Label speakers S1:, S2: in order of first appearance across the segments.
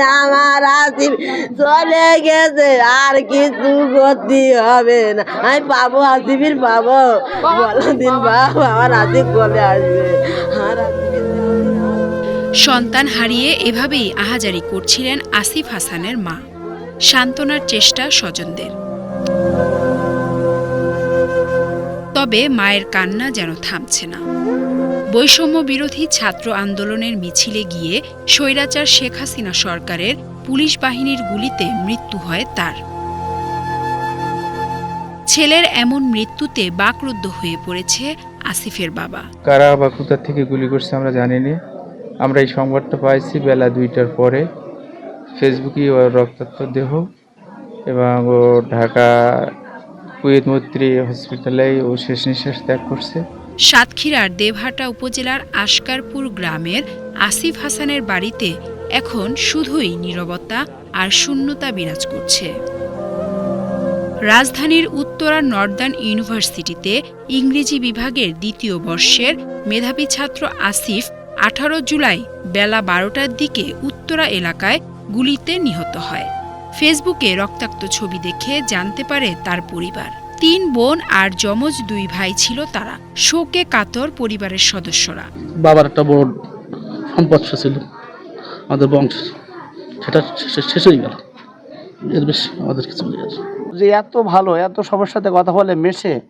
S1: আমার আসিফ চলে গেছে, আর কিছু করতে হবে না। আমি পাবো আসিফির পাবো। বলো দিন বাবা, আমার আসিফ বলে আসবে। আর
S2: সন্তান হারিয়ে এভাবেই আহাজারি করছিলেন আসিফ হাসানের মা। সান্ত্বনার চেষ্টা স্বজনদের। তবে মায়ের কান্না যেন থামছে না। বৈষম্য বিরোধী ছাত্র আন্দোলনের মিছিলে গিয়ে স্বৈরাচার শেখ হাসিনা সরকারের পুলিশ বাহিনীর গুলিতে মৃত্যু হয় তার। ছেলের এমন মৃত্যুতে বাকরুদ্ধ হয়ে পড়েছে আসিফের বাবা।
S3: কারা বা কোথা থেকে গুলি করছে আমরা জানি না আমরা এই সংবাদটা পাইছি বেলা দুইটার পরে। ফেসবুকে ওর রক্তাক্ত দেহ এবং ও ঢাকা কুয়েত মৈত্রী হসপিটালে ও শেষ নিঃশ্বাস ত্যাগ করছে।
S2: সাতক্ষীরার দেবহাটা উপজেলার আশকারপুর গ্রামের আসিফ হাসানের বাড়িতে এখন শুধুই নীরবতা আর শূন্যতা বিরাজ করছে। রাজধানীর উত্তরা নর্দার্ন ইউনিভার্সিটিতে ইংরেজি বিভাগের দ্বিতীয় বর্ষের মেধাবী ছাত্র আসিফ আঠারো জুলাই বেলা বারোটার দিকে উত্তরা এলাকায় গুলিতে নিহত হয়। ফেসবুকে রক্তাক্ত ছবি দেখে জানতে পারে তার পরিবার। তিন বোন আর যমজ দুই ভাই ছিল তারা। শোকে কাতর পরিবারের সদস্যরা।
S4: বাবার একটা বড় সম্পদ ছিল। আমাদের বংশ। সেটা শেষ- হয়ে গেল। এর বেশি আমাদের কিছু
S5: যে এত ভালো এত সবার সাথে কথা বলে মেশে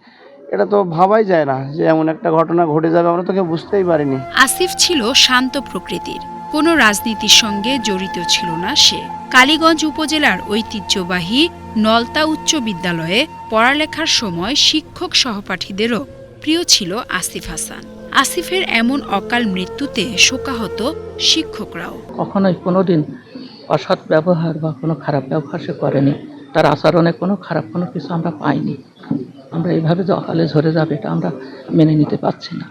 S5: এটা তো ভাবাই যায় না যে এমন একটা ঘটনা ঘটে যাবে আমরা তো কেউ বুঝতেই পারিনি।
S2: আসিফ ছিল শান্ত প্রকৃতির। কোনো রাজনীতির সঙ্গে জড়িত ছিল না সে। কালীগঞ্জ উপজেলার ঐতিহ্যবাহী নলতা উচ্চ বিদ্যালয়ে পড়ালেখার সময় শিক্ষক সহপাঠীদেরও প্রিয় ছিল আসিফ হাসান। আসিফের এমন অকাল মৃত্যুতে শোকাহত শিক্ষকরাও।
S4: কখনোই কোনো দিন অসৎ ব্যবহার বা কোনো খারাপ ব্যবহার সে করেনি। তার আচরণে কোনো খারাপ কোনো কিছু আমরা পাইনি। আমরা এইভাবে যে অকালে ঝরে যাবে এটা আমরা মেনে নিতে পারছি না।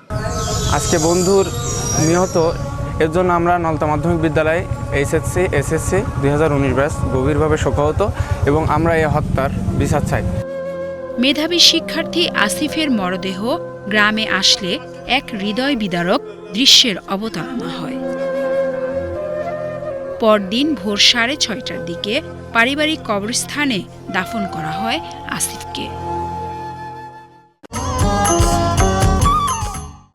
S6: আজকে বন্ধুর নিহত এর জন্য আমরা নলতা মাধ্যমিক বিদ্যালয় এইচএসসি এসএসসি দুই হাজার উনিশ ব্যাস গভীরভাবে শোকাহত এবং আমরা এই হত্যার বিচার চাই।
S2: মেধাবী শিক্ষার্থী আসিফের মরদেহ গ্রামে আসলে এক হৃদয় বিদারক দৃশ্যের অবতারণা হয়। পরদিন ভোর সাড়ে ছয়টার দিকে পারিবারিক কবরস্থানে দাফন করা হয় আসিফকে।